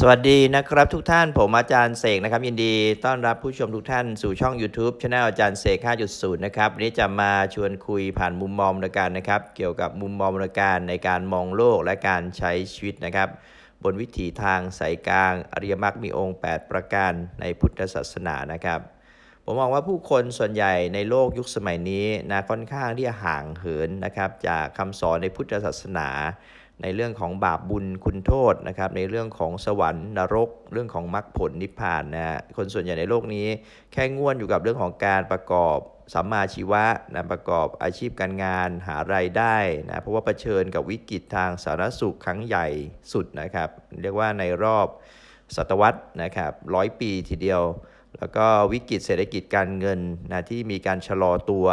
สวัสดีนะครับทุกท่านผมอาจารย์เสกนะครับยินดีต้อนรับผู้ชมทุกท่านสู่ช่อง YouTube c anel อาจารย์เสก 5.0 นะครับวันนี้จะมาชวนคุยผ่านมุมมองในการนะครับ เกี่ยวกับมุมมองในการในการมองโลกและการใช้ชีวิตนะครับ บนวิถีทางสายกลาง อริยมรรคมีองค์ 8 ประการในพุทธศาสนานะครับ ผมมองว่าผู้คนส่วนใหญ่ในโลกยุคสมัยนี้นะค่อนข้างที่จะห่างเหินนะครับจากคำสอนในพุทธศาสนา ในเรื่องของบาปบุญคุณโทษนะครับในเรื่องของสวรรค์นรก เรื่องของมรรคผลนิพพานนะฮะคนส่วนใหญ่ในโลกนี้ แค่ง่วนอยู่กับเรื่องของการประกอบสัมมาชีวะนะประกอบอาชีพการงานหารายได้นะเพราะว่าเผชิญกับวิกฤตทางสาธารณสุขครั้งใหญ่สุดนะครับ เรียกว่าในรอบศตวรรษนะครับร้อยปีทีเดียว แล้วก็วิกฤตเศรษฐกิจการเงินนะที่มีการชะลอตัว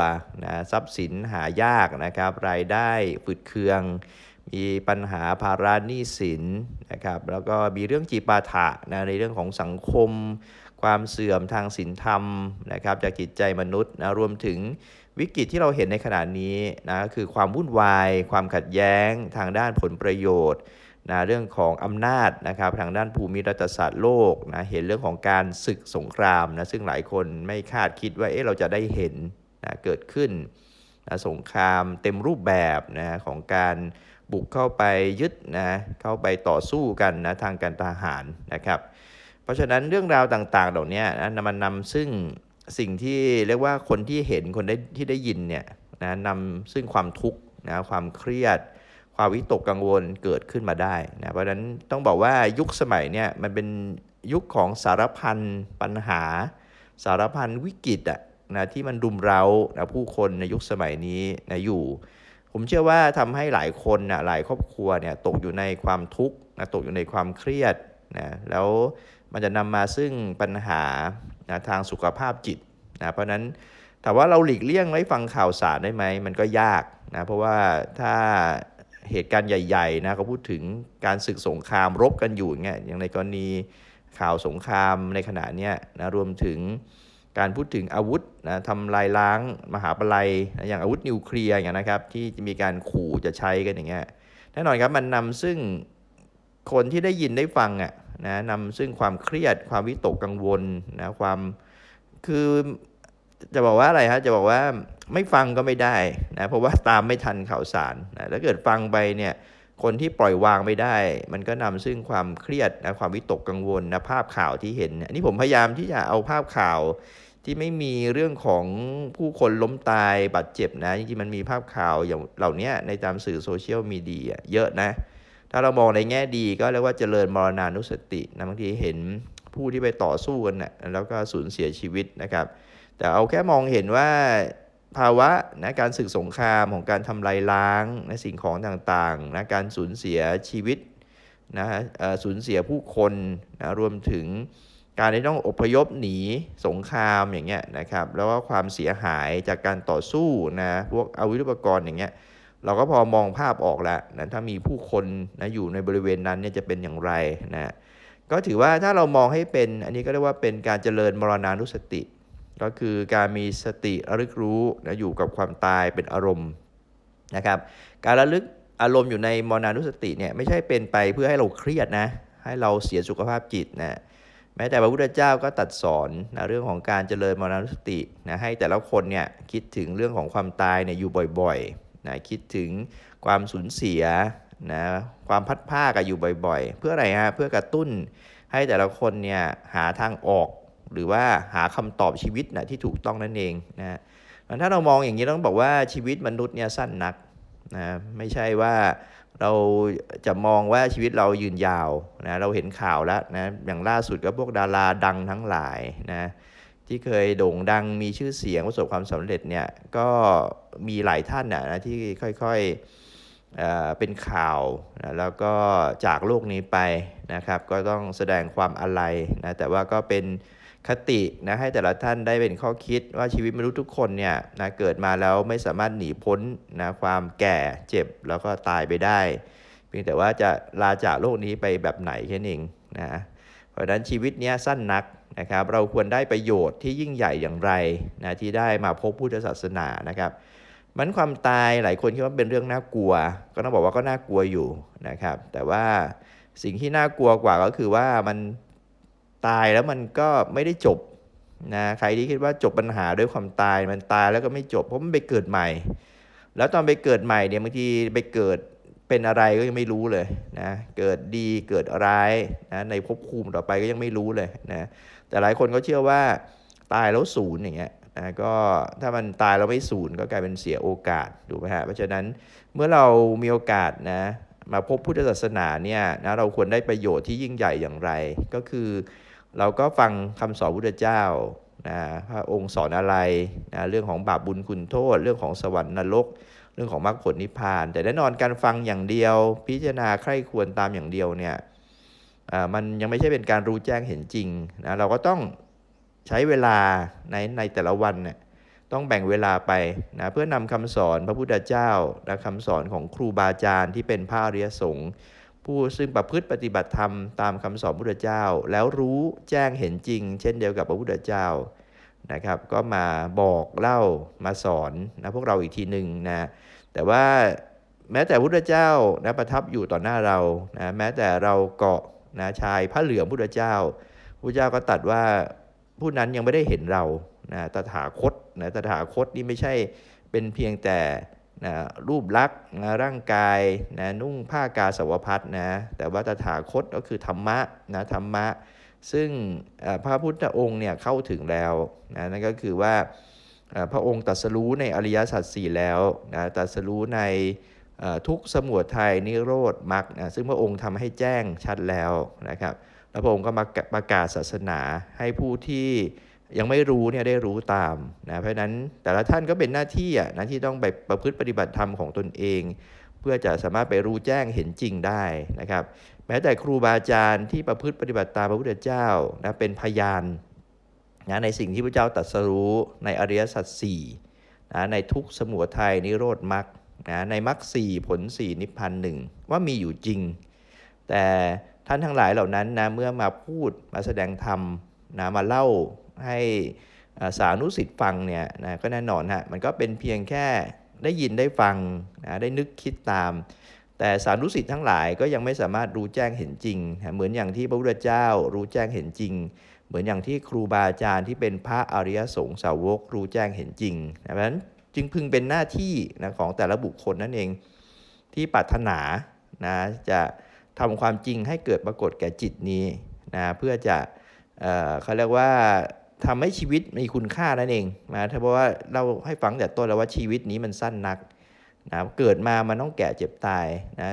นะทรัพย์สินหายากนะครับรายได้ฝืดเคือง มีปัญหาภาระหนี้สินนะครับแล้วก็มีเรื่องจีปาถะนะในเรื่องของสังคม ความเสื่อมทางศีลธรรมนะครับจากจิตใจมนุษย์นะรวมถึงวิกฤตที่เราเห็นในขณะนี้นะก็คือความวุ่นวาย ความขัดแย้งทางด้านผลประโยชน์นะเรื่องของอำนาจนะครับทางด้านภูมิรัฐศาสตร์โลกนะเห็นเรื่องของการศึกสงครามนะซึ่งหลายคนไม่คาดคิดว่าเอ๊ะเราจะได้เห็นนะเกิดขึ้นนะสงครามเต็มรูปแบบนะของการ บุกเข้าไปยึดนะเข้าไปต่อสู้กันนะทางการทหารนะครับ เพราะฉะนั้นเรื่องราวต่างๆเหล่านี้นะมันนำซึ่งสิ่งที่เรียกว่าคนที่เห็นคนได้ที่ได้ยินเนี่ยนะนำซึ่งความทุกข์นะความเครียด ความวิตกกังวลเกิดขึ้นมาได้นะเพราะฉะนั้นต้องบอกว่ายุคสมัยเนี่ยมันเป็นยุคของสารพันปัญหา สารพันวิกฤตอะนะที่มันรุมเร้านะผู้คนในยุคสมัยนี้นะอยู่ ผมเชื่อว่าทำให้หลายคนนะหลายครอบครัวเนี่ยตกอยู่ในความทุกข์นะตกอยู่ในความเครียดนะแล้วมันจะนำมาซึ่งปัญหานะทางสุขภาพจิตนะเพราะฉะนั้นถามว่าเราหลีกเลี่ยงไม่ฟังข่าวสารได้ไหมมันก็ยากนะเพราะว่าถ้าเหตุการณ์ใหญ่ๆนะเขาพูดถึงการศึกสงครามรบกันอยู่อย่างเงี้ยอย่างในกรณีข่าวสงครามในขณะเนี้ยนะรวมถึง การพูดถึงอาวุธนะทำลายล้างมหาปลัยนะอย่างอาวุธนิวเคลียร์อย่างนะครับ ที่จะมีการขู่จะใช้กันอย่างเงี้ยแน่นอนครับมันนำซึ่งคนที่ได้ยินได้ฟังอะนะนำซึ่งความเครียด ความวิตกกังวลนะความคือจะบอกว่าอะไรฮะจะบอกว่าไม่ฟังก็ไม่ได้นะเพราะว่าตามไม่ทันข่าวสารนะถ้าเกิดฟังไปเนี่ย คนที่ปล่อยวางไม่ได้ มันก็นำซึ่งความเครียดนะความวิตกกังวลนะภาพข่าวที่เห็นอันนี้ผมพยายามที่จะเอาภาพข่าวที่ไม่มีเรื่องของผู้คนล้มตายบาดเจ็บนะจริงๆมันมีภาพข่าวอย่างเหล่านี้ในตามสื่อโซเชียลมีเดียเยอะนะ ถ้าเรามองในแง่ดีก็เรียกว่าเจริญมรณานุสตินะบางทีเห็นผู้ที่ไปต่อสู้กันนะแล้วก็สูญเสียชีวิตนะครับ แต่เอาแค่มองเห็นว่า ภาวะนะการศึกสงครามของการทำลายล้างนะสิ่งของต่างๆนะการสูญเสียชีวิตนะสูญเสียผู้คนนะรวมถึงการที่ต้องอพยพหนีสงครามอย่างเงี้ยนะครับแล้วก็ความเสียหายจากการต่อสู้นะพวกอาวุธอุปกรณ์อย่างเงี้ยเราก็พอมองภาพออกแล้วนะถ้ามีผู้คนนะอยู่ในบริเวณนั้นเนี่ยจะเป็นอย่างไรนะก็ถือว่าถ้าเรามองให้เป็นอันนี้ก็เรียกว่าเป็นการเจริญมรณานุสติ ก็คือการมีสติระลึกรู้นะอยู่กับความตายเป็นอารมณ์นะครับ การระลึกอารมณ์อยู่ในมรณานุสติเนี่ยไม่ใช่เป็นไปเพื่อให้เราเครียดนะ ให้เราเสียสุขภาพจิตนะแม้แต่พระพุทธเจ้าก็ตัดสอนนะเรื่องของการเจริญมรณสตินะให้แต่ละคนเนี่ยคิดถึงเรื่องของความตายเนี่ยอยู่บ่อยๆนะคิดถึงความสูญเสียนะความพัดภาคอะอยู่บ่อยๆ เพื่ออะไรฮะเพื่อกระตุ้นให้แต่ละคนเนี่ยหาทางออก หรือว่าหาคำตอบชีวิตนะที่ถูกต้องนั่นเองนะถ้าเรามองอย่างนี้ต้องบอกว่าชีวิตมนุษย์เนี่ยสั้นนักนะไม่ใช่ว่าเราจะมองว่าชีวิตเรายืนยาวนะเราเห็นข่าวแล้วนะอย่างล่าสุดก็พวกดาราดังทั้งหลายนะที่เคยโด่งดังมีชื่อเสียงประสบความสำเร็จเนี่ยก็มีหลายท่านนะนะที่ค่อยๆเอ่อเป็นข่าวนะแล้วก็จากโลกนี้ไปนะครับ ก็ต้องแสดงความอาลัยนะแต่ว่าก็เป็น ตินะให้แต่ละท่านได้เป็นข้อคิดว่าชีวิตมนุษย์ทุกคนเนี่ยนะเกิดมาแล้วไม่สามารถหนีพ้นนะความแก่เจ็บแล้วก็ตายไปได้ เพียงแต่ว่าจะลาจากโลกนี้ไปแบบไหนแค่นั้นเองนะเพราะฉะนั้นชีวิตเนี้ยสั้นนักนะครับเราควรได้ประโยชน์ที่ยิ่งใหญ่อย่างไรนะที่ได้มาพบพุทธศาสนานะครับมันความตายหลายคนคิดว่าเป็นเรื่องน่ากลัว ก็ต้องบอกว่าก็น่ากลัวอยู่นะครับ แต่ว่าสิ่งที่น่ากลัวกว่าก็คือว่ามัน ตายแล้วมันก็ไม่ได้จบนะใครที่คิดว่าจบปัญหาด้วยความตายมันตายแล้วก็ไม่จบเพราะมันไปเกิดใหม่ แล้วตอนไปเกิดใหม่เนี่ยบางทีไปเกิดเป็นอะไรก็ยังไม่รู้เลยนะเกิดดีเกิดร้ายนะในภพภูมิต่อไปก็ยังไม่รู้เลยนะแต่หลายคนก็เชื่อว่าตายแล้วศูนย์อย่างเงี้ยนะก็ถ้ามันตายแล้วไม่ศูนย์ก็กลายเป็นเสียโอกาสถูกไหมฮะเพราะฉะนั้นเมื่อเรามีโอกาสนะมาพบพุทธศาสนาเนี่ยนะเราควรได้ประโยชน์ที่ยิ่งใหญ่อย่างไร ก็คือ เราก็ฟังคำสอนพุทธเจ้านะพระองค์สอนอะไรนะเรื่องของบาปบุญคุณโทษ เรื่องของสวรรค์นรก เรื่องของมรรคผลนิพพาน แต่แน่นอนการฟังอย่างเดียว พิจารณาใคร่ควรตามอย่างเดียวเนี่ยอ่ามันยังไม่ใช่เป็นการรู้แจ้งเห็นจริงนะเราก็ต้องใช้เวลาในในแต่ละวันเนี่ยต้องแบ่งเวลาไปนะเพื่อนำคำสอนพระพุทธเจ้าและคำสอนของครูบาอาจารย์ที่เป็นพระอริยสงฆ์ ผู้ซึ่งประพฤติปฏิบัติธรรมตามคำสอนพระพุทธเจ้า แล้วรู้แจ้งเห็นจริง เช่นเดียวกับพระพุทธเจ้านะครับ ก็มาบอกเล่ามาสอนนะพวกเราอีกทีหนึ่งนะแต่ว่าแม้แต่พุทธเจ้านะประทับอยู่ต่อหน้าเรานะแม้แต่เราเกาะนะชายพระเหลืองพุทธเจ้าพุทธเจ้าก็ตัดว่าผู้นั้นยังไม่ได้เห็นเรานะตถาคตนะตถาคตนี่ไม่ใช่เป็นเพียงแต่ นะรูปลักษณ์นะร่างกายนะนุ่งผ้ากาสาวพัดนะแต่ว่าตถาคตก็คือธรรมะนะธรรมะ ซึ่งพระพุทธองค์เนี่ยเข้าถึงแล้วนะนั่นก็คือว่าพระองค์ตรัสรู้ในอริยสัจสี่แล้วนะตรัสรู้ในทุกสมุทัยนิโรธมรรคนะซึ่งพระองค์ทำให้แจ้งชัดแล้วนะครับแล้วพระองค์ก็มาประกาศศาสนาให้ผู้ที่ ยังไม่รู้เนี่ยได้รู้ตามนะเพราะนั้นแต่ละท่านก็เป็นหน้าที่อะนะที่ต้องไปประพฤติปฏิบัติธรรมของตนเอง เพื่อจะสามารถไปรู้แจ้งเห็นจริงได้นะครับ แม้แต่ครูบาอาจารย์ที่ประพฤติปฏิบัติตามพระพุทธเจ้านะเป็นพยานนะในสิ่งที่พระเจ้าตรัสรู้ในอริยสัจสี่นะในทุกสมุทัยนิโรธมรรคนะในมรรคสี่ผลสี่นิพพานหนึ่งว่ามีอยู่จริง แต่ท่านทั้งหลายเหล่านั้นนะเมื่อมาพูดมาแสดงธรรมนะมาเล่า ให้สานุสิทธิ์ฟังเนี่ยนะก็แน่นอนฮะมันก็เป็นเพียงแค่ได้ยินได้ฟังนะได้นึกคิดตาม แต่สานุสิทธิ์ทั้งหลายก็ยังไม่สามารถรู้แจ้งเห็นจริงนะเหมือนอย่างที่พระพุทธเจ้ารู้แจ้งเห็นจริง เหมือนอย่างที่ครูบาอาจารย์ที่เป็นพระอริยสงฆ์สาวกรู้แจ้งเห็นจริงนะเพราะฉะนั้นจึงพึงเป็นหน้าที่นะของแต่ละบุคคลนั่นเองที่ปรารถนานะจะทำความจริงให้เกิดปรากฏแก่จิตนี้นะเพื่อจะเอเขาเรียกว่า ทำให้ชีวิตมีคุณค่านั่นเองนะถ้าเพราะว่าเราให้ฟังแต่ต้นแล้วว่าชีวิตนี้มันสั้นนักนะเกิดมามันต้องแก่เจ็บตายนะ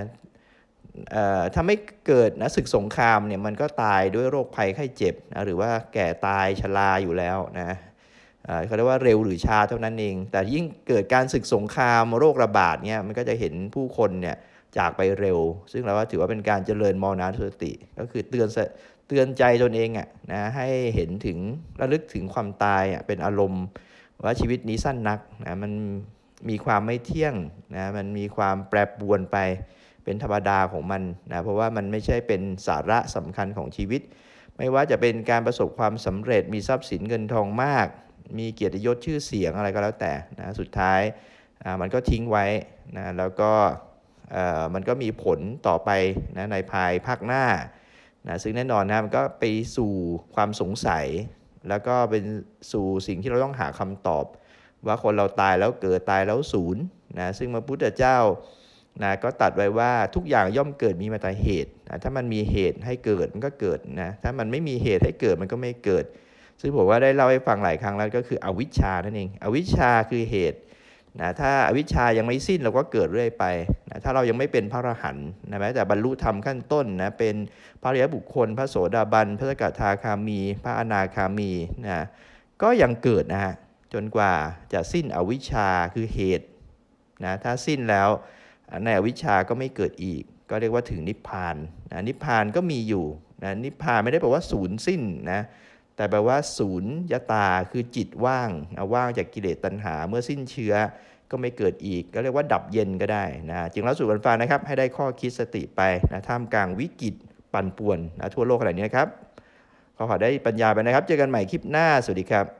เอ่อถ้าไม่เกิดนะศึกสงครามเนี่ยมันก็ตายด้วยโรคภัยไข้เจ็บนะหรือว่าแก่ตายชราอยู่แล้วนะเออเขาเรียกว่าเร็วหรือช้าเท่านั้นเอง แต่ยิ่งเกิดการศึกสงครามโรคระบาดเนี่ยมันก็จะเห็นผู้คนเนี่ยจากไปเร็ว ซึ่งเราว่าถือว่าเป็นการเจริญมรณาสติ ก็คือเตือนส เตือนใจตนเองอะนะให้เห็นถึงระลึกถึงความตายอะเป็นอารมณ์ว่าชีวิตนี้สั้นนักนะมันมีความไม่เที่ยงนะมันมีความแปรปรวนไปเป็นธรรมดาของมันนะเพราะว่ามันไม่ใช่เป็นสาระสำคัญของชีวิต ไม่ว่าจะเป็นการประสบความสำเร็จมีทรัพย์สินเงินทองมาก มีเกียรติยศชื่อเสียงอะไรก็แล้วแต่นะสุดท้ายมันก็ทิ้งไว้นะแล้วก็มันก็มีผลต่อไปนะในภายภาคหน้า นะซึ่งแน่นอนนะมันก็ไปสู่ความสงสัย แล้วก็เป็นสู่สิ่งที่เราต้องหาคำตอบ ว่าคนเราตายแล้วเกิดตายแล้วศูนย์นะซึ่งพระพุทธเจ้านะก็ตัดไว้ว่าทุกอย่างย่อมเกิดมีมาแต่เหตุนะถ้ามันมีเหตุให้เกิดมันก็เกิดนะถ้ามันไม่มีเหตุให้เกิดมันก็ไม่เกิด ซึ่งผมว่าได้เล่าให้ฟังหลายครั้งแล้วก็คืออวิชชานั่นเองอวิชชาคือเหตุ นะถ้าอวิชายังไม่สิ้นเราก็เกิดเรื่อยไปนะถ้าเรายังไม่เป็นพระอรหันต์นะแม้แต่บรรลุธรรมขั้นต้นนะเป็นพระอริยบุคคล พระโสดาบัน พระสกทาคามี พระอนาคามีนะก็ยังเกิดนะฮะจนกว่าจะสิ้นอวิชชาคือเหตุนะถ้าสิ้นแล้วในอวิชชาก็ไม่เกิดอีก ก็เรียกว่าถึงนิพพานนะนิพพานก็มีอยู่นะนิพพานไม่ได้แปลว่าศูนย์สิ้นนะ แต่แปลว่าศูนย์ยตาคือจิตว่างว่างจากกิเลสตัณหาเมื่อสิ้นเชื้อก็ไม่เกิดอีก ก็เรียกว่าดับเย็นก็ได้นะจึงเล่าสู่กันฟังนะครับ ให้ได้ข้อคิดสติไปนะท่ามกลางวิกฤตปั่นป่วนนะทั่วโลกขนาดนี้นะครับ ขอขอได้ปัญญาไปนะครับ เจอกันใหม่คลิปหน้า สวัสดีครับ